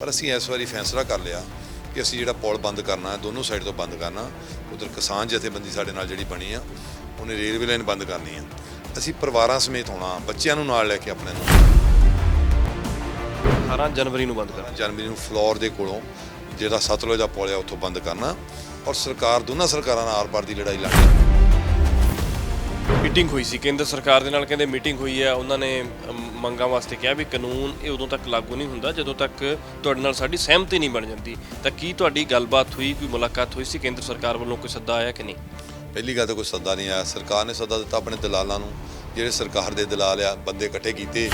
ਪਰ ਅਸੀਂ ਇਸ ਵਾਰੀ ਫੈਸਲਾ ਕਰ ਲਿਆ ਕਿ ਅਸੀਂ ਜਿਹੜਾ ਪੁਲ ਬੰਦ ਕਰਨਾ ਹੈ ਦੋਨੋਂ ਸਾਈਡ ਤੋਂ ਬੰਦ ਕਰਨਾ ਉਧਰ ਕਿਸਾਨ ਜਥੇਬੰਦੀ ਸਾਡੇ ਨਾਲ ਜਿਹੜੀ ਬਣੀ ਆ ਉਹਨੇ ਰੇਲਵੇ ਲਾਈਨ ਬੰਦ ਕਰਨੀ ਆ। ਅਸੀਂ ਪਰਿਵਾਰਾਂ ਸਮੇਤ ਹੋਣਾ ਬੱਚਿਆਂ ਨੂੰ ਨਾਲ ਲੈ ਕੇ ਆਪਣੇ ਨੂੰ। 18 ਜਨਵਰੀ ਨੂੰ ਬੰਦ ਕਰਨਾ। ਜਨਵਰੀ ਨੂੰ ਫਲੋਰ ਦੇ ਕੋਲੋਂ ਜਿਹੜਾ ਸਤਲੁਜ ਦਾ ਪੁਲ ਆ ਉੱਥੋਂ ਬੰਦ ਕਰਨਾ ਔਰ ਸਰਕਾਰ ਦੋਨਾਂ ਸਰਕਾਰਾਂ ਨਾਲ ਆਰ-ਪਾਰ ਦੀ ਲੜਾਈ ਲੜਨੀ ਮੀਟਿੰਗ ਹੋਈ ਸੀ। ਕੇਂਦਰ ਸਰਕਾਰ ਦੇ ਨਾਲ ਕਹਿੰਦੇ ਮੀਟਿੰਗ ਹੋਈ ਹੈ ਉਹਨਾਂ ਨੇ ਮੰਗਾਂ ਵਾਸਤੇ ਕਿਹਾ ਵੀ ਕਾਨੂੰਨ ਇਹ ਉਦੋਂ ਤੱਕ ਲਾਗੂ ਨਹੀਂ ਹੁੰਦਾ ਜਦੋਂ ਤੱਕ ਤੁਹਾਡੇ ਨਾਲ ਸਾਡੀ ਸਹਿਮਤੀ ਨਹੀਂ ਬਣ ਜਾਂਦੀ। ਤਾਂ ਕੀ ਤੁਹਾਡੀ ਗੱਲਬਾਤ ਹੋਈ ਕੋਈ ਮੁਲਾਕਾਤ ਹੋਈ ਸੀ ਕੇਂਦਰ ਸਰਕਾਰ ਵੱਲੋਂ ਕੋਈ ਸੱਦਾ ਆਇਆ ਕਿ ਨਹੀਂ? ਪਹਿਲੀ ਗੱਲ ਤਾਂ ਕੋਈ ਸੱਦਾ ਨਹੀਂ ਆਇਆ। ਸਰਕਾਰ ਨੇ ਸੱਦਾ ਦਿੱਤਾ ਆਪਣੇ ਦਲਾਲਾਂ ਨੂੰ ਜਿਹੜੇ ਸਰਕਾਰ ਦੇ ਦਲਾਲ ਆ ਬੰਦੇ ਇਕੱਠੇ ਕੀਤੇ।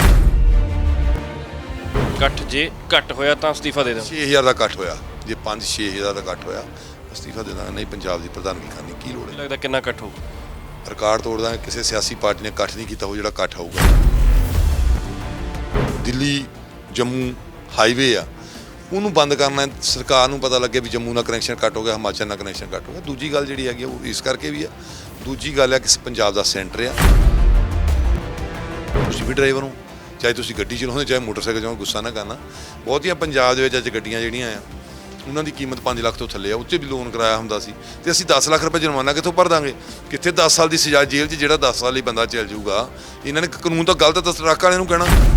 ਇਕੱਠ ਜੇ ਘੱਟ ਹੋਇਆ ਤਾਂ ਅਸਤੀਫਾ ਦੇ ਦਿਓ। 6000 ਦਾ ਇਕੱਠ ਹੋਇਆ। ਜੇ 5-6000 ਦਾ ਇਕੱਠ ਹੋਇਆ ਅਸਤੀਫਾ ਦੇ ਦਾਂਗੇ ਨਹੀਂ ਪੰਜਾਬ ਦੀ ਪ੍ਰਧਾਨਗੀ ਕਰਨੀ ਕੀ ਲੋੜ ਹੈ? ਲੱਗਦਾ ਕਿੰਨਾ ਇਕੱਠ ਹੋਊ ਰਿਕਾਰਡ ਤੋੜਦਾ ਕਿਸੇ ਸਿਆਸੀ ਪਾਰਟੀ ਨੇ ਇਕੱਠ ਨਹੀਂ ਕੀਤਾ ਉਹ ਜਿਹੜਾ ਇਕੱਠ ਹੋਊਗਾ। ਦਿੱਲੀ ਜੰਮੂ ਹਾਈਵੇ ਆ। ਉਹਨੂੰ ਬੰਦ ਕਰਨਾ ਸਰਕਾਰ ਨੂੰ ਪਤਾ ਲੱਗੇ ਵੀ ਜੰਮੂ ਨਾਲ ਕਨੈਕਸ਼ਨ ਕੱਟ ਹੋ ਗਿਆ ਹਿਮਾਚਲ ਨਾਲ ਕਨੈਕਸ਼ਨ ਕੱਟ ਹੋ ਗਿਆ। ਦੂਜੀ ਗੱਲ ਜਿਹੜੀ ਹੈਗੀ ਆ, ਉਹ ਇਸ ਕਰਕੇ ਵੀ ਆ। ਦੂਜੀ ਗੱਲ ਹੈ ਕਿ ਪੰਜਾਬ ਦਾ ਸੈਂਟਰ ਆ। ਤੁਸੀਂ ਵੀ ਡਰਾਈਵਰ ਹੋ ਚਾਹੇ ਤੁਸੀਂ ਗੱਡੀ ਚਲਾਉਂਦੇ ਚਾਹੇ ਮੋਟਰਸਾਈਕਲ ਚਲਾਉਂਦੇ ਗੁੱਸਾ ਨਾ ਕਰਨਾ। ਬਹੁਤੀਆਂ ਪੰਜਾਬ ਦੇ ਵਿੱਚ ਅੱਜ ਗੱਡੀਆਂ ਜਿਹੜੀਆਂ ਆ ਉਹਨਾਂ ਦੀ ਕੀਮਤ 5 ਲੱਖ ਤੋਂ ਥੱਲੇ ਆ। ਉੱਤੇ ਵੀ ਲੋਨ ਕਰਾਇਆ ਹੁੰਦਾ ਸੀ। ਤੇ ਅਸੀਂ 10 ਲੱਖ ਰੁਪਏ ਜੁਰਮਾਨਾ ਕਿੱਥੋਂ ਭਰ ਦਾਂਗੇ? ਕਿੱਥੇ 10 ਸਾਲ ਦੀ ਸਜ਼ਾ ਜੇਲ੍ਹ 'ਚ ਜਿਹੜਾ 10 ਸਾਲ ਲਈ ਬੰਦਾ ਚੱਲ ਜਾਊਗਾ ਇਹਨਾਂ ਨੇ ਕਾਨੂੰਨ ਤਾਂ ਗਲਤ ਦੱਸ ਟਰੱਕ ਵਾਲਿਆਂ ਨੂੰ ਕਹਿਣਾ।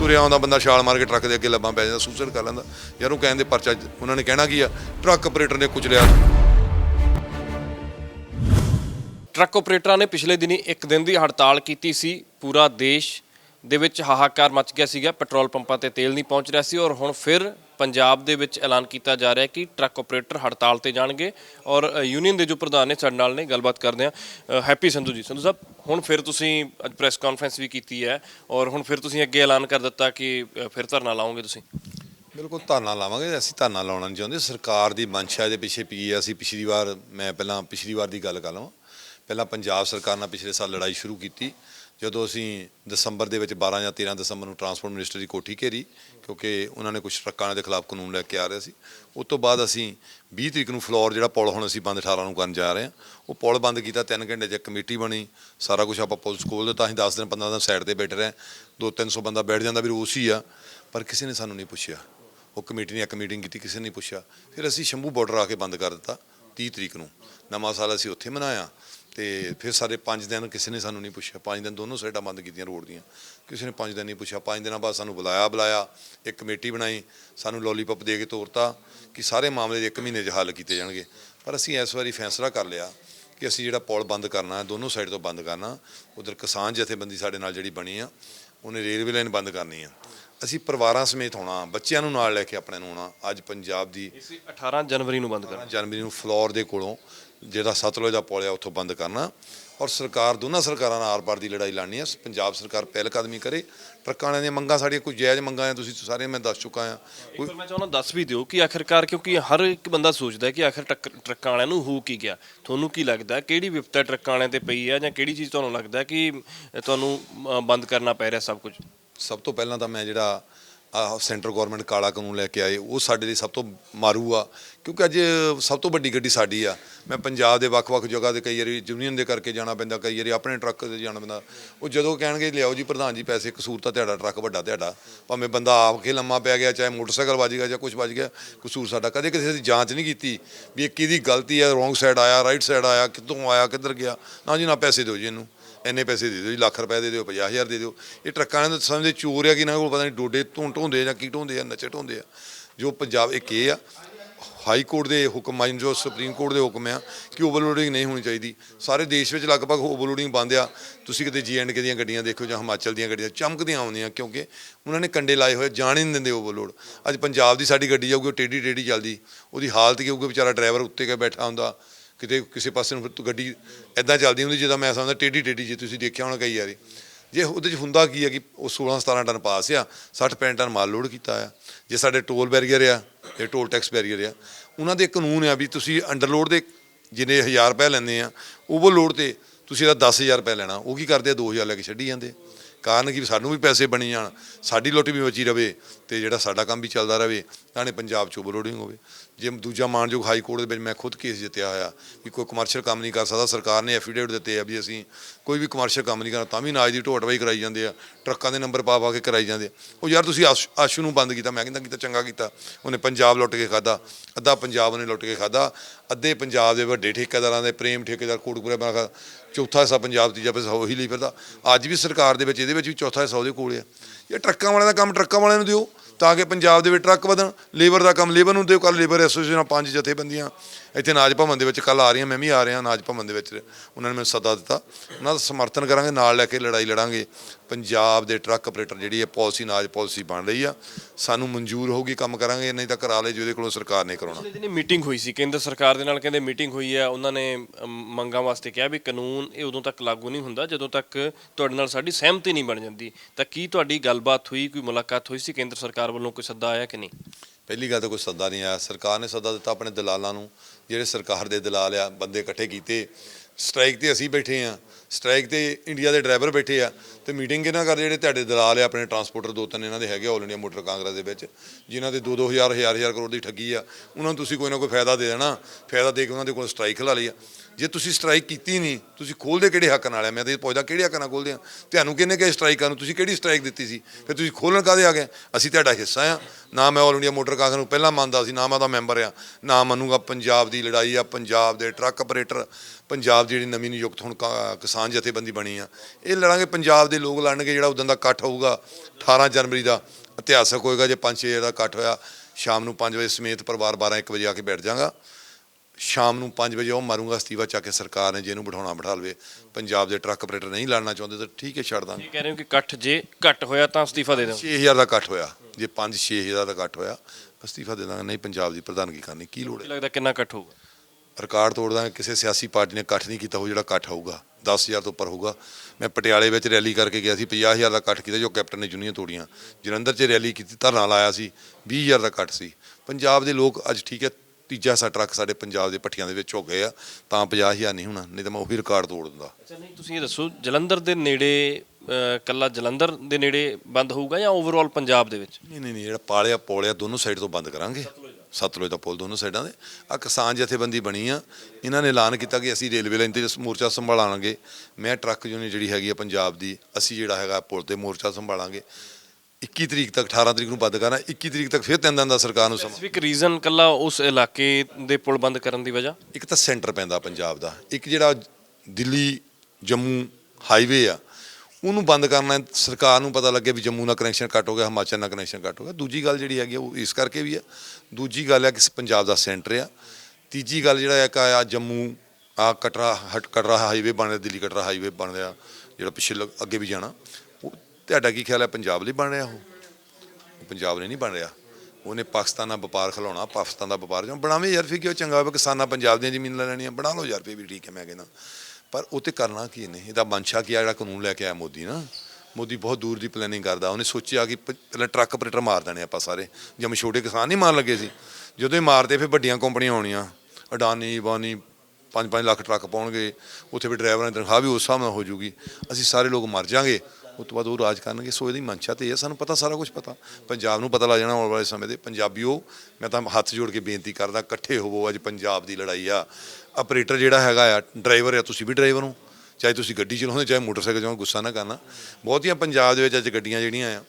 ਤੁਰਿਆ ਆਉਂਦਾ ਬੰਦਾ ਛਾਲ ਮਾਰ ਕੇ ਟਰੱਕ ਦੇ ਅੱਗੇ ਲੱਭਾਂ ਪੈ ਜਾਂਦਾ ਸੁਸਾਈਡ ਕਰ ਲੈਂਦਾ। ਯਾਰ ਉਹ ਕਹਿੰਦੇ ਪਰਚਾ ਉਹਨਾਂ ਨੇ ਕਹਿਣਾ ਕੀ ਆ? ਟਰੱਕ ਆਪਰੇਟਰ ਨੇ ਕੁਚਲਿਆ। ਟਰੱਕ ਆਪਰੇਟਰਾਂ ਨੇ ਪਿਛਲੇ ਦਿਨੀ ਇੱਕ ਦਿਨ ਦੀ ਹੜਤਾਲ ਕੀਤੀ ਸੀ। ਪੂਰਾ ਦੇਸ਼ ਦੇ ਵਿੱਚ ਹਾਹਾਕਾਰ ਮਚ ਗਿਆ ਸੀਗਾ। ਪੈਟਰੋਲ ਪੰਪਾਂ ਤੇ ਤੇਲ ਨਹੀਂ ਪਹੁੰਚ ਰਿਹਾ ਸੀ ਔਰ ਹੁਣ ਫਿਰ ਪੰਜਾਬ ਦੇ ਵਿੱਚ ਐਲਾਨ ਕੀਤਾ ਜਾ ਰਿਹਾ ਹੈ ਕਿ ਟਰੱਕ ਆਪਰੇਟਰ ਹੜਤਾਲ ਤੇ ਜਾਣਗੇ ਔਰ ਯੂਨੀਅਨ ਦੇ ਜੋ ਪ੍ਰਧਾਨ ਨੇ ਸਾਡੇ ਨਾਲ ਨੇ, ਗੱਲਬਾਤ ਕਰਦੇ ਆ ਹੈਪੀ ਸੰਧੂ ਜੀ। ਸੰਧੂ ਸਾਹਿਬ, ਹੁਣ ਫਿਰ ਤੁਸੀਂ ਅੱਜ ਪ੍ਰੈਸ ਕਾਨਫਰੰਸ ਵੀ ਕੀਤੀ ਹੈ ਔਰ ਹੁਣ ਫਿਰ ਤੁਸੀਂ ਅੱਗੇ ਐਲਾਨ ਕਰ ਦਿੱਤਾ ਕਿ ਫਿਰ ਧਰਨਾ ਲਾਓਗੇ ਤੁਸੀਂ? ਬਿਲਕੁਲ, ਧਰਨਾ ਲਾਵਾਂਗੇ। ਅਸੀਂ ਧਰਨਾ ਲਾਉਣਾ ਨਹੀਂ ਚਾਹੁੰਦੇ। ਸਰਕਾਰ ਦੀ ਮਨਸ਼ਾ ਦੇ ਪਿੱਛੇ ਪਈ ਹੈ। ਅਸੀਂ ਪਿਛਲੀ ਵਾਰ, ਮੈਂ ਪਹਿਲਾਂ ਪਿਛਲੀ ਵਾਰ ਦੀ ਗੱਲ ਕਰ ਲਵਾਂ। ਪਹਿਲਾਂ ਪੰਜਾਬ ਸਰਕਾਰ ਨਾਲ ਪਿਛਲੇ ਸਾਲ ਲੜਾਈ ਸ਼ੁਰੂ ਕੀਤੀ। ਜਦੋਂ ਅਸੀਂ ਦਸੰਬਰ ਦੇ ਵਿੱਚ 12 ਜਾਂ 13 ਦਸੰਬਰ ਨੂੰ ਟਰਾਂਸਪੋਰਟ ਮਿਨਿਸਟਰ ਦੀ ਕੋਠੀ ਘੇਰੀ, ਕਿਉਂਕਿ ਉਹਨਾਂ ਨੇ ਕੁਝ ਟਰੱਕਾਂ ਦੇ ਖਿਲਾਫ ਕਾਨੂੰਨ ਲੈ ਕੇ ਆ ਰਿਹਾ ਸੀ, ਉਸ ਤੋਂ ਬਾਅਦ ਅਸੀਂ 20 ਤਰੀਕ ਨੂੰ ਫਲੋਰ ਜਿਹੜਾ ਪੁਲ ਹੁਣ ਅਸੀਂ ਬੰਦ 18 ਨੂੰ ਕਰਨ ਜਾ ਰਹੇ ਹਾਂ, ਉਹ ਪੁਲ ਬੰਦ ਕੀਤਾ 3 ਘੰਟੇ 'ਚ ਇੱਕ ਕਮੇਟੀ ਬਣੀ, ਸਾਰਾ ਕੁਝ ਆਪਾਂ ਪੁਲਿਸ ਕੋਲ ਦਿੱਤਾ ਅਸੀਂ 10 ਦਿਨ 15 ਦਿਨ ਸਾਈਡ ਤੇ ਬੈਠ ਰਹੇ 2-300 ਬੰਦਾ ਬੈਠ ਜਾਂਦਾ ਵੀ ਰੋਸ ਹੀ ਆ, ਪਰ ਕਿਸੇ ਨੇ ਸਾਨੂੰ ਨਹੀਂ ਪੁੱਛਿਆ, ਉਹ ਕਮੇਟੀ ਨੇ ਇੱਕ ਮੀਟਿੰਗ ਕੀਤੀ, ਕਿਸੇ ਨੇ ਪੁੱਛਿਆ, ਫਿਰ ਅਸੀਂ ਸ਼ੰਭੂ ਬਾਰਡਰ ਆ ਕੇ ਬੰਦ ਕਰ ਦਿੱਤਾ 30 ਤਰੀਕ ਨੂੰ, ਨਵਾਂ ਸਾਲ ਅਸੀਂ ਉੱਥੇ ਮਨਾਇਆ ਤੇ ਫਿਰ ਸਾਰੇ 5 ਦਿਨ ਕਿਸੇ ਨੇ ਸਾਨੂੰ ਨਹੀਂ ਪੁੱਛਿਆ। 5 ਦਿਨ ਦੋਨੋਂ ਸਾਈਡਾਂ ਬੰਦ ਕੀਤੀਆਂ ਰੋਡ ਦੀਆਂ। ਕਿਸੇ ਨੇ 5 ਦਿਨ ਨਹੀਂ ਪੁੱਛਿਆ। 5 ਦਿਨਾਂ ਬਾਅਦ ਸਾਨੂੰ ਬੁਲਾਇਆ ਬੁਲਾਇਆ ਇੱਕ ਕਮੇਟੀ ਬਣਾਈ ਸਾਨੂੰ ਲੋਲੀਪੌਪ ਦੇ ਕੇ ਤੋਰਤਾ ਕਿ ਸਾਰੇ ਮਾਮਲੇ ਦੇ ਇੱਕ ਮਹੀਨੇ 'ਚ ਹੱਲ ਕੀਤੇ ਜਾਣਗੇ। ਪਰ ਅਸੀਂ ਇਸ ਵਾਰੀ ਫੈਸਲਾ ਕਰ ਲਿਆ ਕਿ ਅਸੀਂ ਜਿਹੜਾ ਪੁਲ ਬੰਦ ਕਰਨਾ ਹੈ ਦੋਨੋਂ ਸਾਈਡ ਤੋਂ ਬੰਦ ਕਰਨਾ ਉਧਰ ਕਿਸਾਨ ਜਥੇਬੰਦੀ ਸਾਡੇ ਨਾਲ ਜਿਹੜੀ ਬਣੀ ਆ ਉਹਨੇ ਰੇਲਵੇ ਲਾਈਨ ਬੰਦ ਕਰਨੀ ਆ। ਅਸੀਂ ਪਰਿਵਾਰਾਂ ਸਮੇਤ ਹੋਣਾ ਬੱਚਿਆਂ ਨੂੰ ਨਾਲ ਲੈ ਕੇ ਆਪਣੇ ਨੂੰ ਆਉਣਾ ਅੱਜ ਪੰਜਾਬ ਦੀ ਇਸੇ 18 ਜਨਵਰੀ ਨੂੰ ਬੰਦ ਕਰਨਾ। ਜਨਵਰੀ ਨੂੰ ਫਲੋਰ ਦੇ ਕੋਲੋਂ ਜਿਹੜਾ ਸਤਲੁਜ ਦਾ ਪੁਲ ਆ ਉੱਥੋਂ ਬੰਦ ਕਰਨਾ ਔਰ ਸਰਕਾਰ ਦੋਨਾਂ ਸਰਕਾਰਾਂ ਨਾਲ ਆਰ-ਪਾਰ ਦੀ ਲੜਾਈ ਲੜਨੀ ਹੈ। ਪੰਜਾਬ ਸਰਕਾਰ ਪਹਿਲ ਕਦਮੀ ਕਰੇ। ਟਰੱਕਾਂ ਵਾਲਿਆਂ ਦੀਆਂ ਮੰਗਾਂ ਸਾਡੀਆਂ ਕੋਈ ਜਾਇਜ਼ ਮੰਗਾਂ ਆ ਤੁਸੀਂ ਸਾਰੇ ਮੈਂ ਦੱਸ ਚੁੱਕਾ ਆ ਕੋਈ ਪਰ ਮੈਂ ਚਾਹੁੰਦਾ ਦੱਸ ਵੀ ਦਿਓ ਕਿ ਆਖਿਰਕਾਰ ਕਿਉਂਕਿ ਹਰ ਇੱਕ ਬੰਦਾ ਸੋਚਦਾ ਕਿ ਆਖਿਰ ਟਰੱਕਾਂ ਵਾਲਿਆਂ ਨੂੰ ਹੋ ਕੀ ਗਿਆ। ਤੁਹਾਨੂੰ ਕੀ ਲੱਗਦਾ? ਕਿਹੜੀ ਵਿਪਤਾ ਟਰੱਕਾਂ ਵਾਲਿਆਂ ਤੇ ਪਈ ਹੈ ਜਾਂ ਕਿਹੜੀ ਚੀਜ਼ ਤੁਹਾਨੂੰ ਲੱਗਦਾ ਕਿ ਤੁਹਾਨੂੰ ਬੰਦ ਕਰਨਾ ਪੈ ਰਿਹਾ ਸਭ ਕੁਝ? ਸਭ ਤੋਂ ਪਹਿਲਾਂ ਤਾਂ ਮੈਂ ਜਿਹੜਾ ਆਹ ਸੈਂਟਰ ਗਵਰਨਮੈਂਟ ਕਾਲਾ ਕਾਨੂੰਨ ਲੈ ਕੇ ਆਏ, ਉਹ ਸਾਡੇ ਲਈ ਸਭ ਤੋਂ ਮਾਰੂ ਆ, ਕਿਉਂਕਿ ਅੱਜ ਸਭ ਤੋਂ ਵੱਡੀ ਗੱਡੀ ਸਾਡੀ ਆ। ਮੈਂ ਪੰਜਾਬ ਦੇ ਵੱਖ-ਵੱਖ ਜਗ੍ਹਾ ਤੇ ਕਈ ਵਾਰੀ ਯੂਨੀਅਨ ਦੇ ਕਰਕੇ ਜਾਣਾ ਪੈਂਦਾ, ਕਈ ਵਾਰੀ ਆਪਣੇ ਟਰੱਕ ਤੇ ਜਾਣਾ ਪੈਂਦਾ। ਉਹ ਜਦੋਂ ਕਹਿਣਗੇ, ਲਿਆਓ ਜੀ ਪ੍ਰਧਾਨ ਜੀ, ਪੈਸੇ ਕਸੂਰ ਤਾਂ ਤੁਹਾਡਾ ਟਰੱਕ ਵੱਡਾ ਤੁਹਾਡਾ। ਭਾਵੇਂ ਬੰਦਾ ਆਪ ਕੇ ਲੰਮਾ ਪੈ ਗਿਆ, ਚਾਹੇ ਮੋਟਰਸਾਈਕਲ ਵੱਜ ਗਿਆ ਜਾਂ ਕੁਝ ਵੱਜ ਗਿਆ, ਕਸੂਰ ਸਾਡਾ। ਕਦੇ ਕਿਸੇ ਦੀ ਜਾਂਚ ਨਹੀਂ ਕੀਤੀ ਵੀ ਇਹ ਕਿਹਦੀ ਗਲਤੀ ਆ ਰੋਂਗ ਸਾਈਡ ਆਇਆ ਰਾਈਟ ਸਾਈਡ ਆਇਆ, ਕਿੱਥੋਂ ਆਇਆ, ਕਿੱਧਰ ਗਿਆ। ਨਾ ਜੀ, ਨਾ ਪੈਸੇ ਦਿਓ ਜੀ ਇਹਨੂੰ। ਇੰਨੇ ਪੈਸੇ ਦੇ ਦਿਓ ਜੀ, ਲੱਖ ਰੁਪਏ ਦੇ ਦਿਓ 50000 ਦੇ ਦਿਓ। ਇਹ ਟਰੱਕਾਂ ਨੇ ਤਾਂ ਸਮਝਦੇ ਚੋਰ ਆ ਕਿ ਇਹਨਾਂ ਕੋਲ ਪਤਾ ਨਹੀਂ ਡੋਡੇ ਧੁੰ ਢੋਂਦੇ ਆ ਜਾਂ ਕੀ ਢੋਂਦੇ ਆ, ਨੱਚੇ ਢੋਂਦੇ ਆ। ਜੋ ਪੰਜਾਬ, ਇੱਕ ਇਹ ਆ, ਹਾਈ ਕੋਰਟ ਦੇ ਹੁਕਮ ਆ, ਜੋ ਸੁਪਰੀਮ ਕੋਰਟ ਦੇ ਹੁਕਮ ਆ ਕਿ ਓਵਰਲੋਡਿੰਗ ਨਹੀਂ ਹੋਣੀ ਚਾਹੀਦੀ। ਸਾਰੇ ਦੇਸ਼ ਵਿੱਚ ਲਗਭਗ ਓਵਰਲੋਡਿੰਗ ਬੰਦ ਆ। ਤੁਸੀਂ ਕਿਤੇ ਜੀਐਂਡਕੇ ਦੀਆਂ ਗੱਡੀਆਂ ਦੇਖੋ ਜਾਂ ਹਿਮਾਚਲ ਦੀਆਂ ਗੱਡੀਆਂ, ਚਮਕਦੀਆਂ ਆਉਂਦੀਆਂ ਕਿਉਂਕਿ ਉਹਨਾਂ ਨੇ ਕੰਡੇ ਲਾਏ ਹੋਏ ਜਾਣ ਹੀ ਨਹੀਂ ਦਿੰਦੇ ਓਵਰਲੋਡ। ਅੱਜ ਪੰਜਾਬ ਦੀ ਸਾਡੀ ਗੱਡੀ ਜਾਊਗੀ, ਉਹ ਟੇਢੀ ਟੇਢੀ ਚੱਲਦੀ। ਉਹਦੀ ਹਾਲਤ ਕੀ ਹੋਊਗੀ, ਵਿਚਾਰਾ ਡਰਾਈਵਰ ਉੱਤੇ ਕੇ ਬੈਠਾ ਹੁੰਦਾ? ਕਿਤੇ ਕਿਸੇ ਪਾਸੇ ਨੂੰ ਫਿਰ ਗੱਡੀ ਐਦਾਂ ਚੱਲਦੀ ਹੁੰਦੀ ਜਿੱਦਾਂ ਮੈਂ ਸਮਝਦਾ ਟੇਢੀ ਟੇਢੀ ਜੇ ਤੁਸੀਂ ਦੇਖਿਆ ਹੋਣਾ ਕਈ ਵਾਰੀ। ਜੇ ਉਹਦੇ 'ਚ ਹੁੰਦਾ ਕੀ ਹੈ ਕਿ ਉਹ 16 17 ਟਨ ਪਾਸ ਆ 60 65 ਟਨ ਮਾਲ ਲੋਡ ਕੀਤਾ ਆ। ਜੇ ਸਾਡੇ ਟੋਲ ਬੈਰੀਅਰ ਆ ਇਹ ਟੋਲ ਟੈਕਸ ਬੈਰੀਅਰ ਆ, ਉਹਨਾਂ ਦੇ ਕਾਨੂੰਨ ਆ ਵੀ ਤੁਸੀਂ ਅੰਡਰਲੋਡ ਦੇ ਜਿੰਨੇ 1000 ਰੁਪਏ ਲੈਂਦੇ ਆ ਓਵਰਲੋਡ ਤੇ ਤੁਸੀਂ ਇਹਦਾ 10000 ਰੁਪਏ ਲੈਣਾ, ਉਹ ਕੀ ਕਰਦੇ ਆ? 2000 ਲੈ ਕੇ ਛੱਡੀ ਜਾਂਦੇ। ਕਾਰਨ ਕਿ? ਸਾਨੂੰ ਵੀ ਪੈਸੇ ਬਣੀ ਜਾਣ, ਸਾਡੀ ਲੋਟੀ ਵੀ ਬਚੀ ਰਵੇ ਤੇ ਜਿਹੜਾ ਸਾਡਾ ਕੰਮ ਵੀ ਚੱਲਦਾ ਰਵੇ। ਨਾਲੇ ਪੰਜਾਬ 'ਚ ਓਵਰਲੋਡਿੰਗ ਹੋਵੇ। ਜੇ ਦੂਜਾ ਮਾਨਯੋਗ ਹਾਈ ਕੋਰਟ ਦੇ ਵਿੱਚ ਮੈਂ ਖੁਦ ਕੇਸ ਜਿੱਤਿਆ ਹੋਇਆ ਵੀ ਕੋਈ ਕਮਰਸ਼ੀਅਲ ਕੰਮ ਨਹੀਂ ਕਰ ਸਕਦਾ, ਸਰਕਾਰ ਨੇ ਐਫੀਡੇਵਿਟ ਦਿੱਤੇ ਆ ਵੀ ਅਸੀਂ ਕੋਈ ਵੀ ਕਮਰਸ਼ੀਅਲ ਕੰਮ ਨਹੀਂ ਕਰਨਾ, ਤਾਂ ਵੀ ਨਾਜ ਦੀ ਢੋਟਵਾਈ ਕਰਾਈ ਜਾਂਦੇ ਆ, ਟਰੱਕਾਂ ਦੇ ਨੰਬਰ ਪਾ ਪਾ ਕੇ ਕਰਾਈ ਜਾਂਦੇ ਆ। ਉਹ ਯਾਰ ਤੁਸੀਂ ਆਸ਼- ਆਸ਼ੂ ਨੂੰ ਬੰਦ ਕੀਤਾ, ਮੈਂ ਕਹਿੰਦਾ ਕੀਤਾ, ਚੰਗਾ ਕੀਤਾ। ਉਹਨੇ ਪੰਜਾਬ ਲੁੱਟ ਕੇ ਖਾਦਾ ਅੱਧਾ ਪੰਜਾਬ ਉਹਨੇ ਲੁੱਟ ਕੇ ਖਾਦਾ ਅੱਧੇ ਪੰਜਾਬ ਦੇ ਵੱਡੇ ਠੇਕੇਦਾਰਾਂ ਦੇ ਪ੍ਰੇਮ ਠੇਕੇਦਾਰ ਕੋਟਪੁਰੇ ਬਣਾ ਚੌਥਾ ਹਿੱਸਾ ਪੰਜਾਬ ਤੀਜਾ ਹਿੱਸਾ ਉਹੀ ਲਈ ਫਿਰਦਾ। ਅੱਜ ਵੀ ਸਰਕਾਰ ਦੇ ਵਿੱਚ, ਇਹਦੇ ਵਿੱਚ ਵੀ ਚੌਥਾ ਹਿੱਸਾ ਉਹਦੇ ਕੋਲ ਆ। ਇਹ ਟਰੱਕਾਂ ਵਾਲਿਆਂ ਦਾ ਕੰਮ, ਟਰੱਕਾਂ ਵਾਲਿਆਂ ਨੂੰ ਦਿਓ। ਤਾਂ ਕਿ ਪੰਜਾਬ ਦੇ ਵਿੱਚ ਟਰੱਕ ਵਧਣ, ਲੇਬਰ ਦਾ ਕੰਮ, ਲੇਬਰ ਨੂੰ ਦਿਓ ਕੱਲ ਲੇਬਰ ਐਸੋਸੀਏਸ਼ਨ ਪੰਜ ਜਥੇਬੰਦੀਆਂ। ਇੱਥੇ ਨਾਜ ਭਵਨ ਦੇ ਵਿੱਚ ਕੱਲ ਆ ਰਹੀਆਂ, ਮੈਂ ਵੀ ਆ ਰਿਹਾ ਨਾਜ ਭਵਨ ਦੇ ਵਿੱਚ। ਉਹਨਾਂ ਨੇ ਮੈਨੂੰ ਸੱਦਾ ਦਿੱਤਾ। ਉਹਨਾਂ ਦਾ ਸਮਰਥਨ ਕਰਾਂਗੇ, ਨਾਲ ਲੈ ਕੇ ਲੜਾਈ ਲੜਾਂਗੇ। ਪੰਜਾਬ ਦੇ ਟਰੱਕ ਆਪਰੇਟਰ ਜਿਹੜੀ ਹੈ, ਪਾਲਿਸੀ, ਨਾਜ ਪਾਲਿਸੀ ਬਣ ਰਹੀ ਆ। ਸਾਨੂੰ ਮਨਜ਼ੂਰ ਹੋਊਗੀ ਕੰਮ ਕਰਾਂਗੇ ਨਹੀਂ ਤਾਂ ਕਰਾ ਲੈ ਜਿਹਦੇ ਕੋਲੋਂ ਸਰਕਾਰ ਨੇ ਕਰਾਉਣਾ। ਪਿਛਲੇ ਦਿਨੀ ਮੀਟਿੰਗ ਹੋਈ ਸੀ, ਕੇਂਦਰ ਸਰਕਾਰ ਦੇ ਨਾਲ ਕਹਿੰਦੇ ਮੀਟਿੰਗ ਹੋਈ ਹੈ। ਉਹਨਾਂ ਨੇ ਮੰਗਾਂ ਵਾਸਤੇ ਕਿਹਾ ਵੀ ਕਾਨੂੰਨ ਇਹ ਉਦੋਂ ਤੱਕ ਲਾਗੂ ਨਹੀਂ ਹੁੰਦਾ ਜਦੋਂ ਤੱਕ ਤੁਹਾਡੇ ਨਾਲ ਸਾਡੀ ਸਹਿਮਤੀ ਨਹੀਂ ਬਣ ਜਾਂਦੀ। ਤਾਂ ਕੀ ਤੁਹਾਡੀ ਗੱਲਬਾਤ ਹੋਈ, ਕੋਈ ਮੁਲਾਕਾਤ ਹੋਈ ਸੀ ਕੇਂਦਰ ਸਰਕਾਰ ਵੱਲੋਂ, ਕੋਈ ਸੱਦਾ ਆਇਆ ਕਿ ਨਹੀਂ? ਪਹਿਲੀ ਗੱਲ ਤਾਂ ਕੋਈ ਸੱਦਾ ਨਹੀਂ ਆਇਆ। ਸਰਕਾਰ ਨੇ ਸੱਦਾ ਦਿੱਤਾ ਆਪਣੇ ਦਲਾਲਾਂ ਨੂੰ। ਜਿਹੜੇ ਸਰਕਾਰ ਦੇ ਦਲਾਲ ਆ, ਬੰਦੇ ਇਕੱਠੇ ਕੀਤੇ। ਸਟ੍ਰਾਈਕ ਤੇ ਅਸੀਂ ਬੈਠੇ ਆ ਸਟ੍ਰਾਈਕ ਤੇ ਇੰਡੀਆ ਦੇ ਡਰਾਈਵਰ ਬੈਠੇ ਆ ਤੇ ਮੀਟਿੰਗ ਇਹਨਾਂ ਕਰ ਜਿਹੜੇ ਤੁਹਾਡੇ ਦਲਾਲ ਆ ਆਪਣੇ ਟਰਾਂਸਪੋਰਟਰ, ਦੋ ਤਿੰਨ ਇਹਨਾਂ ਦੇ ਹੈਗੇ ਆਲ ਇੰਡੀਆ ਮੋਟਰ ਕਾਂਗਰਸ ਦੇ ਵਿੱਚ, ਜਿਨ੍ਹਾਂ ਦੇ 2-2000 ਹਜ਼ਾਰ ਹਜ਼ਾਰ ਕਰੋੜ ਦੀ ਠੱਗੀ ਆ, ਉਹਨਾਂ ਨੂੰ ਤੁਸੀਂ ਕੋਈ ਨਾ ਕੋਈ ਫਾਇਦਾ ਦੇ ਦੇਣਾ, ਫਾਇਦਾ ਦੇ ਕੇ ਉਹਨਾਂ ਦੇ ਕੋਲ ਸਟ੍ਰਾਈਕ ਖਿਲਾ ਲਈ ਆ। ਜੇ ਤੁਸੀਂ ਸਟ੍ਰਾਈਕ ਕੀਤੀ ਨਹੀਂ, ਤੁਸੀਂ ਖੋਲਦੇ ਕਿਹੜੇ ਹੱਕ ਨਾਲ ਆ? ਮੈਂ ਤਾਂ ਪੁੱਛਦਾ, ਕਿਹੜੇ ਹੱਕ ਨਾਲ ਖੋਲਦੇ ਆ? ਤੁਹਾਨੂੰ ਕਿਹਨੇ ਕਿ ਸਟ੍ਰਾਈਕ ਨੂੰ? ਤੁਸੀਂ ਕਿਹੜੀ ਸਟ੍ਰਾਈਕ ਦਿੱਤੀ ਸੀ? ਫਿਰ ਤੁਸੀਂ ਖੋਲਣ ਕਾਦੇ ਆ ਗਏ? ਅਸੀਂ ਤੁਹਾਡਾ ਹਿੱਸਾ ਆ। ਨਾ ਮੈਂ ਆਲ ਇੰਡੀਆ ਮੋਟਰ ਕਾਂਗਰਸ ਨੂੰ ਪਹਿਲਾਂ ਮੰਨਦਾ ਸੀ, ਨਾ ਮੈਂ ਉਹਦਾ ਮੈਂਬਰ ਆ। ਨਾ ਮੰਨੂਗਾ ਪੰਜਾਬ ਦੀ ਲੜਾਈ ਆ, ਪੰਜਾਬ ਦੇ ਟਰੱਕ ਆਪਰੇਟਰ, ਪੰਜਾਬ ਦੀ ਜਿਹੜੀ ਨਵੀਂ ਨਿਯੁਕਤ ਹੁਣ ਕਾ- ਕਿਸਾਨ ਜਥੇਬੰਦੀ ਬਣੀ ਆ। ਇਹ ਲੜਾਂਗੇ ਪੰਜਾਬ ਦੇ ਲੋਕ ਲੜਨਗੇ ਜਿਹੜਾ ਉਦੋਂ ਦਾ ਇਕੱਠ ਹੋਊਗਾ 18 ਜਨਵਰੀ ਦਾ ਇਤਿਹਾਸਕ ਹੋਏਗਾ ਜੇ 5-6 ਦਾ ਇਕੱਠ ਹੋਇਆ ਸ਼ਾਮ ਨੂੰ 5 ਵਜੇ ਸਮੇਤ ਪਰਿਵਾਰ 12-1 ਵਜੇ ਆ ਕੇ ਬੈਠ ਜਾਗਾ। ਸ਼ਾਮ ਨੂੰ 5 ਵਜੇ ਉਹ ਮਾਰੂੰਗਾ ਅਸਤੀਫਾ ਚੱਕ ਕੇ ਸਰਕਾਰ ਨੇ ਜਿਹਨੂੰ ਬਿਠਾਉਣਾ ਬਿਠਾ ਲਵੇ। ਪੰਜਾਬ ਦੇ ਟਰੱਕ ਆਪਰੇਟਰ ਨਹੀਂ ਲੜਨਾ ਚਾਹੁੰਦੇ ਤਾਂ ਠੀਕ ਹੈ ਛੱਡ ਦਾਂਗੇ। ਇਹ ਕਹਿ ਰਹੇ ਹੋ ਕਿ ਇਕੱਠ ਜੇ ਘੱਟ ਹੋਇਆ ਤਾਂ ਅਸਤੀਫਾ ਦੇ ਦਿਓ 6000 ਦਾ ਇਕੱਠ ਹੋਇਆ ਜੇ 5-6000 ਦਾ ਇਕੱਠ ਹੋਇਆ ਅਸਤੀਫਾ ਦੇ ਦਾਂਗੇ। ਨਹੀਂ ਪੰਜਾਬ ਦੀ ਪ੍ਰਧਾਨਗੀ ਕਰਨੀ ਕੀ ਲੋੜ ਹੈ? ਲੱਗਦਾ ਕਿੰਨਾ ਇਕੱਠ ਹੋਊਗਾ? ਰਿਕਾਰਡ ਤੋੜ ਦਾਂਗੇ ਕਿਸੇ ਸਿਆਸੀ ਪਾਰਟੀ ਨੇ ਇਕੱਠ ਨਹੀਂ ਕੀਤਾ ਉਹ ਜਿਹੜਾ ਇਕੱਠ ਹੋਊਗਾ। 10000 ਤੋਂ ਉੱਪਰ ਹੋਊਗਾ। ਮੈਂ ਪਟਿਆਲੇ ਵਿੱਚ ਰੈਲੀ ਕਰਕੇ ਗਿਆ ਸੀ 50000 ਦਾ ਇਕੱਠ ਕੀਤਾ ਜੋ ਕੈਪਟਨ ਨੇ ਜੁਨੀਆਂ ਤੋੜੀਆਂ। ਜਲੰਧਰ 'ਚ ਰੈਲੀ ਕੀਤੀ ਧਰਨਾ ਲਾਇਆ ਸੀ 20000 ਦਾ ਇਕੱਠ ਸੀ। ਪੰਜਾਬ ਦੇ ਲੋਕ ਅੱਜ ਠੀਕ ਹੈ ਤੀਜਾ ਸਾ ਟਰੱਕ ਸਾਡੇ ਪੰਜਾਬ ਦੇ ਪੱਠੀਆਂ ਦੇ ਵਿੱਚ ਹੋ ਗਏ ਆ ਤਾਂ 50000 ਨਹੀਂ ਹੋਣਾ ਨਹੀਂ ਤਾਂ ਮੈਂ ਉਹੀ ਰਿਕਾਰਡ ਤੋੜ ਦਿੰਦਾ। ਅੱਛਾ ਨਹੀਂ ਤੁਸੀਂ ਇਹ ਦੱਸੋ ਜਲੰਧਰ ਦੇ ਨੇੜੇ ਕੱਲਾ ਜਲੰਧਰ ਦੇ ਨੇੜੇ ਬੰਦ ਹੋਊਗਾ ਜਾਂ ਓਵਰਆਲ ਪੰਜਾਬ ਦੇ ਵਿੱਚ? ਨਹੀਂ ਨਹੀਂ ਨਹੀਂ ਜਿਹੜਾ ਪਾਲਿਆ ਪੋਲਿਆ ਦੋਨੋਂ ਸਾਈਡ ਤੋਂ ਬੰਦ ਕਰਾਂਗੇ। ਸਤਲੁਜ ਦਾ ਪੁਲ ਦੋਨੋਂ ਸਾਈਡਾਂ ਦੇ। ਆ ਕਿਸਾਨ ਜਥੇਬੰਦੀ ਬਣੀ ਆ। ਇਹਨਾਂ ਨੇ ਐਲਾਨ ਕੀਤਾ ਕਿ ਅਸੀਂ ਰੇਲਵੇ ਲਾਈਨ ਤੇ ਮੋਰਚਾ ਸੰਭਾਲਾਂਗੇ। ਮੈਂ ਟਰੱਕ ਯੂਨੀਅਨ ਜਿਹੜੀ ਹੈਗੀ ਆ ਪੰਜਾਬ ਦੀ ਅਸੀਂ ਜਿਹੜਾ ਹੈਗਾ ਪੁਲ ਤੇ ਮੋਰਚਾ ਸੰਭਾਲਾਂਗੇ। 21 ਤਰੀਕ ਤੱਕ 18 ਤਰੀਕ ਨੂੰ ਬੰਦ ਕਰਨਾ 21 ਤਰੀਕ ਤੱਕ ਫਿਰ ਤਿੰਨ ਦਿਨ ਦਾ ਸਰਕਾਰ ਨੂੰ ਸਮਾਂ। ਸਪੈਸੀਫਿਕ ਰੀਜ਼ਨ ਕੱਲਾ ਉਸ ਇਲਾਕੇ ਦੇ ਪੁਲ ਬੰਦ ਕਰਨ ਦੀ ਵਜ੍ਹਾ? ਇੱਕ ਤਾਂ ਸੈਂਟਰ ਪੈਂਦਾ ਪੰਜਾਬ ਦਾ। ਇੱਕ ਜਿਹੜਾ ਦਿੱਲੀ ਜੰਮੂ ਹਾਈਵੇ ਆ ਉਹਨੂੰ ਬੰਦ ਕਰਨਾ ਸਰਕਾਰ ਨੂੰ ਪਤਾ ਲੱਗੇ ਵੀ ਜੰਮੂ ਨਾਲ ਕਨੈਕਸ਼ਨ ਕੱਟ ਹੋ ਗਿਆ ਹਿਮਾਚਲ ਨਾਲ ਕਨੈਕਸ਼ਨ ਕੱਟ ਹੋ ਗਿਆ। ਦੂਜੀ ਗੱਲ ਜਿਹੜੀ ਹੈਗੀ ਆ, ਉਹ ਇਸ ਕਰਕੇ ਵੀ ਆ। ਦੂਜੀ ਗੱਲ ਹੈ ਕਿ ਪੰਜਾਬ ਦਾ ਸੈਂਟਰ ਆ। ਤੀਜੀ ਗੱਲ ਜਿਹੜਾ ਇੱਕ ਆ ਜੰਮੂ ਆ ਕਟਰਾ ਹਟ ਕਟਰਾ ਹਾਈਵੇ ਬਣ ਰਿਹਾ ਦਿੱਲੀ ਕਟਰਾ ਹਾਈਵੇ ਬਣ ਰਿਹਾ ਜਿਹੜਾ ਪਿੱਛੇ ਲੱਗ- ਅੱਗੇ ਵੀ ਜਾਣਾ। ਉਹ ਤੁਹਾਡਾ ਕੀ ਖਿਆਲ ਹੈ ਪੰਜਾਬ ਲਈ ਬਣ ਰਿਹਾ ਉਹ ਪੰਜਾਬ ਲਈ ਨਹੀਂ ਬਣ ਰਿਹਾ। ਉਹਨੇ ਪਾਕਿਸਤਾਨ ਨਾਲ ਵਪਾਰ ਖਿਲਾਉਣਾ ਪਾਕਿਸਤਾਨ ਦਾ ਵਪਾਰ ਜਾਂ ਬਣਾਵੇ ਯਾਰ ਫਿਰ ਕਿਉਂ ਚੰਗਾ ਹੋਵੇ ਕਿਸਾਨਾਂ ਪੰਜਾਬ ਦੀਆਂ ਜ਼ਮੀਨਾਂ ਲੈਣੀਆਂ ਬਣਾ ਲਓ ਯਾਰ ਫਿਰ ਵੀ ਠੀਕ ਹੈ ਮੈਂ ਕਹਿੰਦਾ। ਪਰ ਉਹ ਤੇ ਕਰਨਾ ਕੀ ਨੇ ਇਹਦਾ ਮਨਸ਼ਾ ਕੀ ਆ ਜਿਹੜਾ ਕਾਨੂੰਨ ਲੈ ਕੇ ਆਇਆ ਮੋਦੀ ਨਾ? ਮੋਦੀ ਬਹੁਤ ਦੂਰ ਦੀ ਪਲੈਨਿੰਗ ਕਰਦਾ। ਉਹਨੇ ਸੋਚਿਆ ਕਿ ਪ- ਪਹਿਲਾਂ ਟਰੱਕ ਆਪਰੇਟਰ ਮਾਰ ਦੇਣੇ ਆਪਾਂ ਸਾਰੇ। ਜਿਵੇਂ ਛੋਟੇ ਕਿਸਾਨ ਨਹੀਂ ਮਾਰਨ ਲੱਗੇ ਸੀ। ਜਦੋਂ ਇਹ ਮਾਰਦੇ, ਫਿਰ ਵੱਡੀਆਂ ਕੰਪਨੀਆਂ ਆਉਣੀਆਂ। ਅਡਾਨੀ, ਬਾਨੀ 5-5 ਲੱਖ ਟਰੱਕ ਪਾਉਣਗੇ। ਉੱਥੇ ਵੀ ਡਰਾਈਵਰਾਂ ਦੀ ਤਨਖਾਹ ਵੀ ਉਸ ਹਿਸਾਬ ਨਾਲ ਹੋ ਜੂਗੀ। ਅਸੀਂ ਸਾਰੇ ਲੋਕ ਮਰ ਜਾਾਂਗੇ। ਉਸ ਤੋਂ ਬਾਅਦ ਉਹ ਰਾਜ ਕਰਨਗੇ। ਸੋ ਇਹਦੀ ਮਨਸ਼ਾ ਤੇ ਇਹ ਹੈ ਸਾਨੂੰ ਪਤਾ, ਸਾਰਾ ਕੁਝ ਪਤਾ। ਪੰਜਾਬ ਨੂੰ ਪਤਾ ਲੱਗ ਜਾਣਾ ਆਉਣ ਵਾਲੇ ਸਮੇਂ ਦੇ। ਪੰਜਾਬੀਓ, ਮੈਂ ਤਾਂ ਹੱਥ ਜੋੜ ਕੇ ਬੇਨਤੀ ਕਰਦਾ, ਇਕੱਠੇ ਹੋਵੋ। ਅੱਜ ਪੰਜਾਬ ਦੀ ਲੜਾਈ ਆ। ਆਪਰੇਟਰ ਜਿਹੜਾ ਹੈਗਾ ਆ, ਡਰਾਈਵਰ ਆ, ਤੁਸੀਂ ਵੀ ਡਰਾਈਵਰ ਹੋ। ਚਾਹੇ ਤੁਸੀਂ ਗੱਡੀ ਚਲਾਉਂਦੇ, ਚਾਹੇ ਮੋਟਰਸਾਈਕਲ ਚਲਾਉਂਦੇ, ਗੁੱਸਾ ਨਾ ਕਰਨਾ। ਬਹੁਤੀਆਂ ਪੰਜਾਬ ਦੇ ਵਿੱਚ ਅੱਜ ਗੱਡੀਆਂ ਜਿਹੜੀਆਂ ਆ,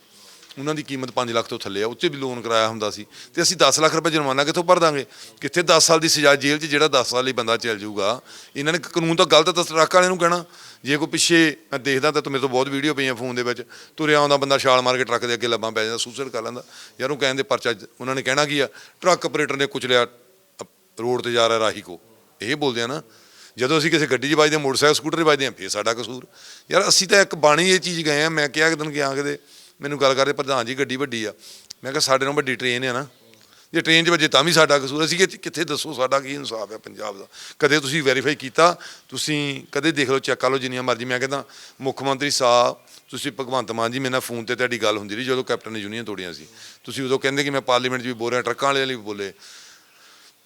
ਉਹਨਾਂ ਦੀ ਕੀਮਤ 5 ਲੱਖ ਤੋਂ ਥੱਲੇ ਆ। ਉੱਤੇ ਵੀ ਲੋਨ ਕਰਾਇਆ ਹੁੰਦਾ ਸੀ। ਤੇ ਅਸੀਂ 10 ਲੱਖ ਰੁਪਏ ਜੁਰਮਾਨਾ ਕਿੱਥੋਂ ਭਰ ਦਾਂਗੇ? ਕਿੱਥੇ 10 ਸਾਲ ਦੀ ਸਜ਼ਾ ਜੇਲ੍ਹ 'ਚ ਜਿਹੜਾ 10 ਸਾਲ ਲਈ ਬੰਦਾ ਚੱਲ ਜਾਊਗਾ, ਇਹਨਾਂ ਨੇ ਕਾਨੂੰਨ ਤਾਂ ਗਲਤ ਤਾਂ ਟਰੱਕ ਵਾਲਿਆਂ ਨੂੰ ਕਹਿਣਾ। ਜੇ ਕੋਈ ਪਿੱਛੇ ਮੈਂ ਦੇਖਦਾ ਤਾਂ ਮੇਰੇ ਤੋਂ ਬਹੁਤ ਵੀਡੀਓ ਪਈਆਂ ਫੋਨ ਦੇ ਵਿੱਚ। ਤੁਰਿਆ ਆਉਂਦਾ ਬੰਦਾ ਛਾਲ ਮਾਰ ਕੇ ਟਰੱਕ ਦੇ ਅੱਗੇ ਲੱਭਾਂ ਪੈ ਜਾਂਦਾ ਸੁਸਾਈਡ ਕਰ ਲੈਂਦਾ। ਯਾਰ ਉਹ ਕਹਿੰਦੇ ਪਰਚਾ, ਉਹਨਾਂ ਨੇ ਕਹਿਣਾ ਕੀ ਆ? ਟਰੱਕ ਆਪਰੇਟਰ ਨੇ ਕੁਚਲਿਆ, ਅਪ- ਰੋਡ ਤੇ ਜਾ ਰਿਹਾ ਰਾਹੀ ਕੋ। ਇਹ ਬੋਲਦੇ ਆ ਨਾ, ਜਦੋਂ ਅਸੀਂ ਕਿਸੇ ਗੱਡੀ 'ਚ ਵੱਜਦੇ ਹਾਂ, ਮੋਟਰਸਾਈਕਲ, ਸਕੂਟਰ 'ਤੇ ਵੱਜਦੇ ਹਾਂ, ਫੇਰ ਸਾਡਾ ਕਸੂਰ। ਯਾਰ ਅਸੀਂ ਤਾਂ ਇੱਕ ਬਾਣੀ ਇਹ ਚੀਜ਼ ਗਏ ਆ ਮੈਂ ਕਿਹਾ ਕਿ ਦਿਨ ਗਿਆ ਕਿਤੇ, ਮੈਨੂੰ ਗੱਲ ਕਰਦੇ ਪ੍ਰਧਾਨ ਜੀ ਗੱਡੀ ਵੱਡੀ ਆ। ਮੈਂ ਕਿਹਾ ਸਾਡੇ ਨਾਲ ਵੱਡੀ ਟ੍ਰੇਨ ਆ ਨਾ। ਜੇ ਟ੍ਰੇਨ 'ਚ ਵੱਜੇ ਤਾਂ ਵੀ ਸਾਡਾ ਕਸੂਰ। ਅਸੀਂ ਕਿ- ਕਿੱਥੇ ਦੱਸੋ ਸਾਡਾ ਕੀ ਇਨਸਾਫ ਹੈ ਪੰਜਾਬ ਦਾ? ਕਦੇ ਤੁਸੀਂ ਵੈਰੀਫਾਈ ਕੀਤਾ? ਤੁਸੀਂ ਕਦੇ ਦੇਖ ਲਓ, ਚੈੱਕ ਕਰ ਲਓ ਜਿੰਨੀਆਂ ਮਰਜ਼ੀ। ਮੈਂ ਕਹਿੰਦਾ, ਮੁੱਖ ਮੰਤਰੀ ਸਾਹਿਬ, ਤੁਸੀਂ ਭਗਵੰਤ ਮਾਨ ਜੀ ਮੇਰੇ ਨਾਲ ਫੋਨ ਤੇ ਤੁਹਾਡੀ ਗੱਲ ਹੁੰਦੀ ਰਹੀ ਜਦੋਂ ਕੈਪਟਨ ਨੇ ਯੂਨੀਅਨ ਤੋੜੀਆਂ ਸੀ। ਤੁਸੀਂ ਉਦੋਂ ਕਹਿੰਦੇ ਕਿ ਮੈਂ ਪਾਰਲੀਮੈਂਟ 'ਚ ਵੀ ਬੋਲ ਰਿਹਾ, ਟਰੱਕਾਂ ਵਾਲਿਆਂ ਲਈ ਵੀ ਬੋਲੇ।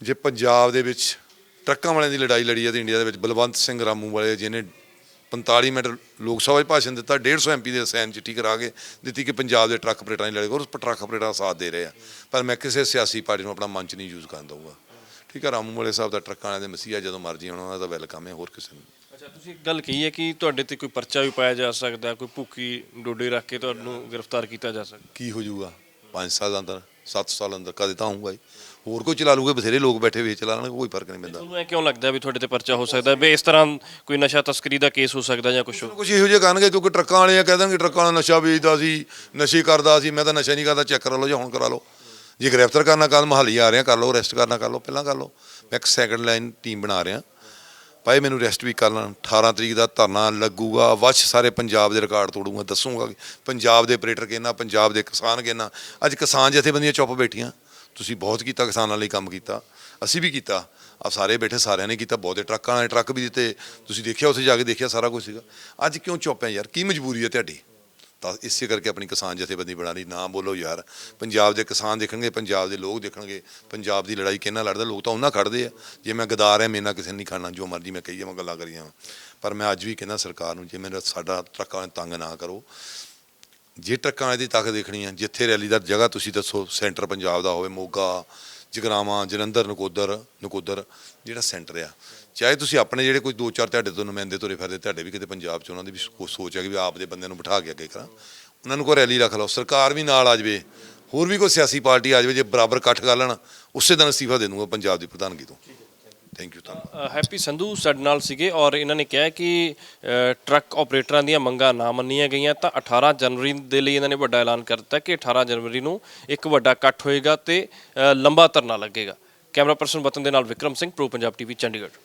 ਜੇ ਪੰਜਾਬ ਦੇ ਵਿੱਚ ਟਰੱਕਾਂ ਵਾਲਿਆਂ ਦੀ ਲੜਾਈ ਲੜੀ ਹੈ ਤੇ ਇੰਡੀਆ ਦੇ ਵਿੱਚ ਬਲਵੰਤ ਸਿੰਘ ਰਾਮੂ ਵਾਲੇ ਜਿਹਨੇ 45 ਮਿੰਟ ਲੋਕ ਸਭਾ 'ਚ ਭਾਸ਼ਣ ਦਿੱਤਾ 150 ਐਮਪੀ ਦੇ ਸਾਈਨ ਚਿੱਠੀ ਕਰਾ ਕੇ ਦਿੱਤੀ ਕਿ ਪੰਜਾਬ ਦੇ ਟਰੱਕ ਆਪਰੇਟਰਾਂ ਦੀ ਲੜਾਈ ਕਰੋ ਟਰੱਕ ਆਪਰੇਟਰ ਸਾਥ ਦੇ ਰਹੇ ਆ। ਪਰ ਮੈਂ ਕਿਸੇ ਸਿਆਸੀ ਪਾਰਟੀ ਨੂੰ ਆਪਣਾ ਮੰਚ ਨਹੀਂ ਯੂਜ਼ ਕਰਨ ਦਊਗਾ। ਠੀਕ ਹੈ ਰਾਮੂ ਵਾਲੇ ਸਾਹਿਬ ਦਾ ਟਰੱਕਾਂ ਵਾਲਿਆਂ ਦੇ ਮਸੀਹਾ ਜਦੋਂ ਮਰਜ਼ੀ ਆਉਣਾ ਉਹਨਾਂ ਦਾ ਵੈਲਕਮ ਹੈ ਹੋਰ ਕਿਸੇ ਨੂੰ ਅੱਛਾ ਤੁਸੀਂ ਇੱਕ ਗੱਲ ਕਹੀ ਹੈ ਕਿ ਤੁਹਾਡੇ ਤੇ ਕੋਈ ਪਰਚਾ ਵੀ ਪਾਇਆ ਜਾ ਸਕਦਾ ਕੋਈ ਭੁੱਖੀ ਡੋਡੇ ਰੱਖ ਕੇ ਤੁਹਾਨੂੰ ਗ੍ਰਿਫਤਾਰ ਕੀਤਾ ਜਾ ਸਕਦਾ। ਕੀ ਹੋ ਜਾਊਗਾ? 5 ਸਾਲ ਅੰਦਰ 7 ਸਾਲ ਅੰਦਰ ਕਦੇ ਤਾਂ ਹੋਊਗਾ ਹੀ ਹੋਰ ਕੋਈ ਚਲਾ ਲੂਗਾ ਬਥੇਰੇ ਲੋਕ ਬੈਠੇ ਵੇ ਚਲਾ ਲੈਣਗੇ ਕੋਈ ਫ਼ਰਕ ਨਹੀਂ ਪੈਂਦਾ। ਤੁਹਾਨੂੰ ਇਹ ਕਿਉਂ ਲੱਗਦਾ ਵੀ ਤੁਹਾਡੇ ਤੇ ਪਰਚਾ ਹੋ ਸਕਦਾ ਵੀ ਇਸ ਤਰ੍ਹਾਂ ਕੋਈ ਨਸ਼ਾ ਤਸਕਰੀ ਦਾ ਕੇਸ ਹੋ ਸਕਦਾ ਜਾਂ ਕੁਝ ਕੁਝ ਇਹੋ ਜਿਹਾ ਕਰਨਗੇ ਕਿਉਂਕਿ ਟਰੱਕਾਂ ਵਾਲੇ ਆ ਕਹਿ ਦੇਣਗੇ ਟਰੱਕਾਂ ਵਾਲਾ ਨਸ਼ਾ ਵੇਚਦਾ ਸੀ ਨਸ਼ੇ ਕਰਦਾ ਸੀ ਮੈਂ ਤਾਂ ਨਸ਼ਾ ਨਹੀਂ ਕਰਦਾ ਚੈੱਕ ਕਰਾ ਲਓ ਜਾਂ ਹੁਣ ਕਰਾ ਲਓ। ਜੇ ਗ੍ਰਿਫਤਾਰ ਕਰਨਾ ਕੱਲ ਮਹਾਲੀ ਆ ਰਹੇ ਕਰ ਲਓ ਅਰੈਸਟ ਕਰਨਾ ਕਰ ਲਓ ਪਹਿਲਾਂ ਕਰ ਲਓ। ਮੈਂ ਇੱਕ ਸੈਕੰਡ ਲਾਈਨ ਟੀਮ ਬਣਾ ਰਿਹਾ। ਭਾਈ ਮੈਨੂੰ ਅਰੈਸਟ ਵੀ ਕਰ ਲੈਣ 18 ਤਰੀਕ ਦਾ ਧਰਨਾ ਲੱਗੂਗਾ ਵਸ਼ ਸਾਰੇ ਪੰਜਾਬ ਦੇ ਰਿਕਾਰਡ ਤੋੜੂਗਾ ਦੱਸੂਗਾ ਪੰਜਾਬ ਦੇ ਆਪਰੇਟਰ ਕਿਹਨਾਂ ਪੰਜਾਬ ਦੇ ਕਿਸਾਨ ਕਿਹਨਾਂ ਅੱਜ ਕਿਸਾਨ ਜਥੇਬੰਦੀਆਂ ਚੁੱਪ ਬੈਠੀਆਂ। ਤੁਸੀਂ ਬਹੁਤ ਕੀਤਾ ਕਿਸਾਨਾਂ ਲਈ ਕੰਮ ਕੀਤਾ। ਅਸੀਂ ਵੀ ਕੀਤਾ। ਆ ਸਾਰੇ ਬੈਠੇ, ਸਾਰਿਆਂ ਨੇ ਕੀਤਾ। ਬਹੁਤੇ ਟਰੱਕਾਂ ਵਾਲੇ ਟਰੱਕ ਵੀ ਦਿੱਤੇ। ਤੁਸੀਂ ਦੇਖਿਆ, ਉੱਥੇ ਜਾ ਕੇ ਦੇਖਿਆ ਸਾਰਾ ਕੁਝ ਸੀਗਾ। ਅੱਜ ਕਿਉਂ ਚੁੱਪ ਹੈ ਯਾਰ? ਕੀ ਮਜਬੂਰੀ ਹੈ ਤੁਹਾਡੀ? ਤਾਂ ਇਸੇ ਕਰਕੇ ਆਪਣੀ ਕਿਸਾਨ ਜਥੇਬੰਦੀ ਬਣਾ ਲਈ। ਨਾ ਬੋਲੋ ਯਾਰ। ਪੰਜਾਬ ਦੇ ਕਿਸਾਨ ਦੇਖਣਗੇ, ਪੰਜਾਬ ਦੇ ਲੋਕ ਦੇਖਣਗੇ। ਪੰਜਾਬ ਦੀ ਲੜਾਈ ਕਿਹਨਾਂ ਲੜਦਾ, ਲੋਕ ਤਾਂ ਉਹਨਾਂ ਖੜਦੇ ਆ। ਜੇ ਮੈਂ ਗਦਾਰ ਆ ਮੇਰੇ ਨਾਲ ਕਿਸੇ ਨੇ ਨਹੀਂ ਖੜਨਾ। ਜੋ ਮਰਜ਼ੀ ਮੈਂ ਕਹੀ ਜਾਵਾਂ, ਗੱਲਾਂ ਕਰੀ ਜਾਵਾਂ। ਪਰ ਮੈਂ ਅੱਜ ਵੀ ਕਹਿੰਦਾ ਸਰਕਾਰ ਨੂੰ, ਜੇ ਮੇਰਾ ਸਾਡਾ ਟਰੱਕਾਂ ਤੰਗ ਨਾ ਕਰੋ ਜੇ ਟਰੱਕਾਂ ਵਾਲੇ ਦੀ ਤਾਕਤ ਦੇਖਣੀ ਆ ਜਿੱਥੇ ਰੈਲੀ ਦਾ ਜਗ੍ਹਾ ਤੁਸੀਂ ਦੱਸੋ, ਸੈਂਟਰ ਪੰਜਾਬ ਦਾ ਹੋਵੇ, ਮੋਗਾ, ਜਗਰਾਵਾਂ, ਜਲੰਧਰ, ਨਕੋਦਰ ਨਕੋਦਰ, ਜਿਹੜਾ ਸੈਂਟਰ ਆ। ਚਾਹੇ ਤੁਸੀਂ ਆਪਣੇ ਜਿਹੜੇ ਕੋਈ ਦੋ ਚਾਰ ਤੁਹਾਡੇ ਤੋਂ ਨੁਮਾਇੰਦੇ ਤੁਰੇ ਫਿਰਦੇ, ਤੁਹਾਡੇ ਵੀ ਕਿਤੇ ਪੰਜਾਬ 'ਚ, ਉਹਨਾਂ ਦੀ ਵੀ ਸੋਚ ਹੈ ਕਿ ਵੀ ਆਪ ਦੇ ਬੰਦਿਆਂ ਨੂੰ ਬਿਠਾ ਕੇ ਅੱਗੇ ਕਰਾਂ। ਉਹਨਾਂ ਨੂੰ ਕੋਈ ਰੈਲੀ ਰੱਖ ਲਓ, ਸਰਕਾਰ ਵੀ ਨਾਲ ਆ ਜਾਵੇ, ਹੋਰ ਵੀ ਕੋਈ ਸਿਆਸੀ ਪਾਰਟੀ ਆ ਜਾਵੇ, ਜੇ ਬਰਾਬਰ ਇਕੱਠ ਕਰ ਲੈਣ, ਉਸੇ ਦਿਨ ਅਸਤੀਫਾ ਦੇ ਦੂੰਗਾ ਪੰਜਾਬ ਦੀ ਪ੍ਰਧਾਨਗੀ ਤੋਂ। ਥੈਂਕ ਯੂ ਧੰਨਵਾਦ ਹੈਪੀ ਸੰਧੂ ਸਾਡੇ ਨਾਲ ਸੀਗੇ ਔਰ ਇਹਨਾਂ ਨੇ ਕਿਹਾ ਕਿ ਟਰੱਕ ਆਪਰੇਟਰਾਂ ਦੀਆਂ ਮੰਗਾਂ ਨਾ ਮੰਨੀਆਂ ਗਈਆਂ ਤਾਂ 18 ਜਨਵਰੀ ਦੇ ਲਈ ਇਹਨਾਂ ਨੇ ਵੱਡਾ ਐਲਾਨ ਕਰ ਦਿੱਤਾ ਕਿ 18 ਜਨਵਰੀ ਨੂੰ ਇੱਕ ਵੱਡਾ ਇਕੱਠ ਹੋਏਗਾ ਤੇ ਲੰਬਾ ਧਰਨਾ ਲੱਗੇਗਾ। ਕੈਮਰਾ ਪਰਸਨ ਵਤਨ ਦੇ ਨਾਲ ਵਿਕਰਮ ਸਿੰਘ, ਪ੍ਰੋ ਪੰਜਾਬ ਟੀਵੀ, ਚੰਡੀਗੜ੍ਹ।